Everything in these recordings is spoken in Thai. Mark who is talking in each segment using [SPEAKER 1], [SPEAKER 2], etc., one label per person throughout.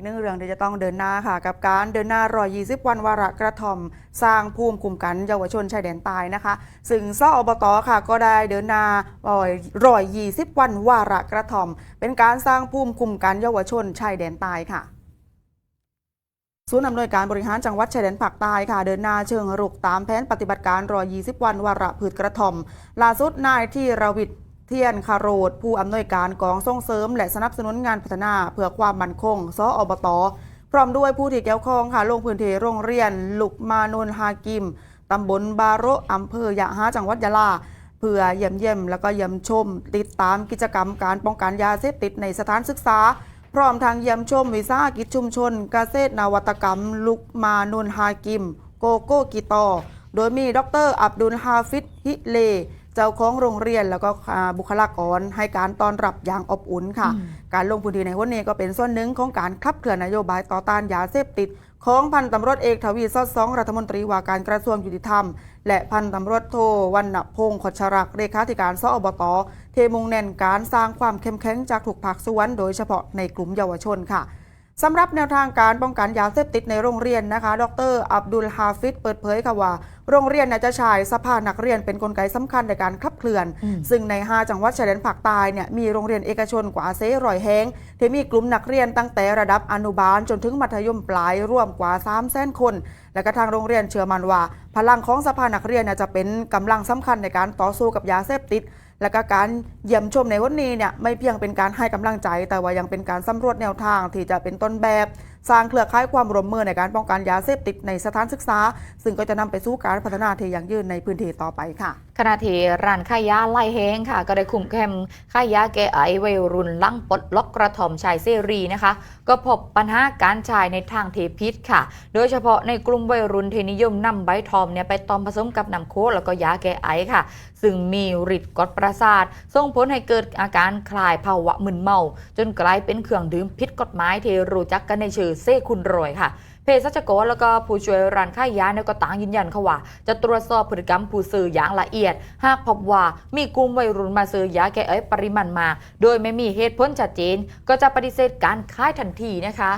[SPEAKER 1] อีกหนึ่งเรื่องที่จะต้องเดินหน้าค่ะ กับการเดินหน้ารอย20 วันวาระกระถ่อม สร้างภูมิคุ้มกันเยาวชนชายแดนใต้นะคะ ซึ่งสอบตค่ะ ก็ได้เดินหน้ารอย20 วันวาระกระถ่อม เป็นการสร้างภูมิคุ้มกันเยาวชนชายแดนใต้ค่ะศูนย์อำนวยการบริหารจังหวัดชายแดนภาคใต้ค่ะ เดินหน้าเชิงรุกตามแผนปฏิบัติการรอ20 วันวาระพืชกระท่อมล่าสุดนายที่รวิทย์ เทียนคารดผู้อำนวยการกองส่งเสริม และสนับสนุนงานพัฒนาเพื่อความมั่นคงสออบต พร้อมด้วยผู้ที่เกี่ยวข้องค่ะลงพื้นที่โรงเรียน ลุกมานนฮากิมตำบลบาโรอำเภอยะฮาจังหวัดยะลาเพื่อเยี่ยมเยี่ยมแล้วก็เยี่ยมชม ติดตามกิจกรรมการป้องกันยาเสพติดในสถานศึกษา พร้อมทางเยี่ยมชมวิสาหกิจชุมชนเกษตรนวัตกรรม ลุกมานนฮากิม โกโก้กิตอโดยมีดรอับดุลฮาฟิดฮิเล จ้าของโรงเรียนแล้วก็อ่าบุคลากรให้การต้อนรับอย่างอบอุ่นค่ะ การลงพื้นที่ในวันนี้ก็เป็นส่วนหนึ่งของการขับเคลื่อนนโยบายต่อต้านยาเสพติด ของพันตำรวจเอกทวีสอดสองรัฐมนตรีว่าการกระทรวงยุติธรรม และพันตำรวจโทวันณพงศ์ขชรักษ์เลขาธิการสอบตเทมุงแน่นการสร้างความเข้มแข็งจากถูกภาคส่วน โดยเฉพาะในกลุ่มเยาวชนค่ะสำหรับแนวทางการป้องกันยาเสพติดในโรงเรียนนะคะ ดร อับดุลฮาฟิดเปิดเผยค่ะว่า โรงเรียนเนี่ยจะใช้สภานักเรียนเป็นนกลไกสำคัญในการขับเคลื่อน
[SPEAKER 2] อืม
[SPEAKER 1] ซึ่งใน 5 จังหวัดชายแดนภาคใต้เนี่ยมีโรงเรียนเอกชนกว่าเซรอยแหงที่มีกลุ่มนักเรียนตั้งแต่ระดับอนุบาลจนถึงมัธยมปลายร่วมกว่า3 0 0 0 0 0คน และก็ทางโรงเรียนเชื่อมั่นว่า พลังของสภานักเรียนเนี่ยจะเป็นกำลังสำคัญในการต่อสู้กับยาเสพติดและก็การเยี่ยมชมในวันนี้เนี่ยไม่เพียงเป็นการให้กำลังใจ แต่ว่ายังเป็นการสำรวจแนวทางที่จะเป็นต้นแบบสร้างเครือข่ายความร่วมมือในการป้องกันยาเสพติดในสถานศึกษา ซึ่งก็จะนำไปสู่การพัฒนาที่ยั่งยืนในพื้นที่ต่อไปค่ะ
[SPEAKER 2] ขณะที่ร้านขายยาไล่แห้งค่ะ ก็ได้คุมเข้มขายยาแก้ไอวัยรุ่นลั่งปลดล็อกกระถ่อมชายเสรีนะคะ ก็พบปัญหาการชายในทางเทพิษค่ะ โดยเฉพาะในกลุ่มวัยรุ่นที่นิยมนำใบทอมเนี่ยไปตอมผสมกับน้ำโค้กแล้วก็ยาแก้ไอค่ะ ซึ่งมีฤทธิ์กดประสาทส่งผลให้เกิดอาการคลายภาวะมึนเมา จนกลายเป็นเครื่องดื่มผิดกฎหมายที่รู้จักกันในชื่อเซคุณรอยค่ะ ภสัชกรแล้วก็ผู้ช่วยร้านค้ายยาเนี่ยก็ต่างยืนยันค่ะว่า จะตรวจสอบพฤติกรรมผู้ซื้ออย่างละเอียด หากพบว่ามีกลุ่มวัยรุ่นมาซื้อยาแก้ไอปริมาณมาก โดยไม่มีเหตุผลชัดเจน ก็จะปฏิเสธการขายทันทีนะคะ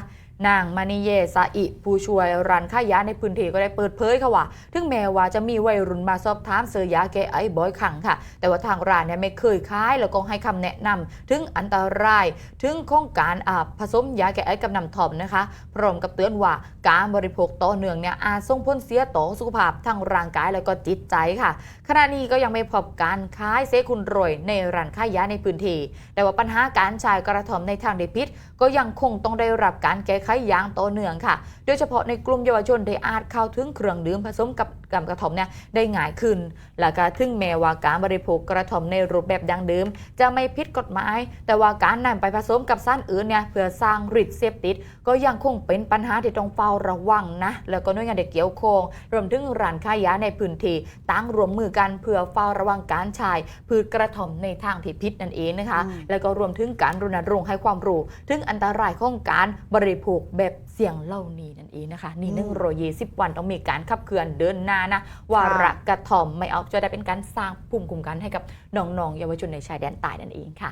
[SPEAKER 2] นางมานิเยซาอิผู้ช่วยร้านค้ายาในพื้นที่ก็ได้เปิดเผยค่ะว่า ถึงแม้ว่าจะมีวัยรุ่นมาสอบถามซื้อยาแก้ไอบ่อยครั้งค่ะ แต่ว่าทางร้านเนี่ยไม่เคยขายแล้วก็ให้คำแนะนำถึงอันตราย ถึงข้องการอ่าผสมยาแก้ไอกับน้ำถ่อมนะคะ พร้อมกับเตือนว่าการบริโภคต่อเนื่องเนี่ยอาจส่งผลเสียต่อสุขภาพทางร่างกายแล้วก็จิตใจค่ะ ขณะนี้ก็ยังไม่พบการขายเซคุณโรยในร้านค้ายาในพื้นที่แต่ว่าปัญหาการใช้กระถ่อมในทางเดพิษก็ยังคงต้องได้รับการแก้ไขอย่างต่อเนื่องค่ะ โดยเฉพาะในกลุ่มเยาวชนที่อาจเข้าถึงเครื่องดื่มผสมกับกับกระถ่อมเนี่ยได้ง่ายขึ้น และก็ถึงแม้ว่าการบริโภคกระถ่อมในรูปแบบดังเดิม จะไม่ผิดกฎหมาย แต่ว่าการนำไปผสมกับสารอื่นเนี่ยเพื่อสร้างฤทธิ์เสพติด ก็ยังคงเป็นปัญหาที่ต้องเฝ้าระวังนะแล้วก็หน่วยงานที่เกี่ยวข้องรวมถึงร้านค้ายาในพื้นที่ตั้งรวมมือกันเพื่อเฝ้าระวังการใช้พืชกระถ่อมในทางที่ผิดนั่นเองนะคะ
[SPEAKER 1] อืม
[SPEAKER 2] แล้วก็รวมถึงการรณรงค์ให้ความรู้ ถึงอันตรายของการบริโภคแบบเสี่ยงเหล่านี้นั่นเองนะคะ นี่หนึ่งร้อยยี่สิบวันต้องมีการขับเคลื่อนเดินหน้านะวาระกระถ่อมไม่เอาจะได้เป็นการสร้างภูมิคุ้มกันให้กับน้องๆเยาวชนในชายแดนใต้นั่นเองค่ะ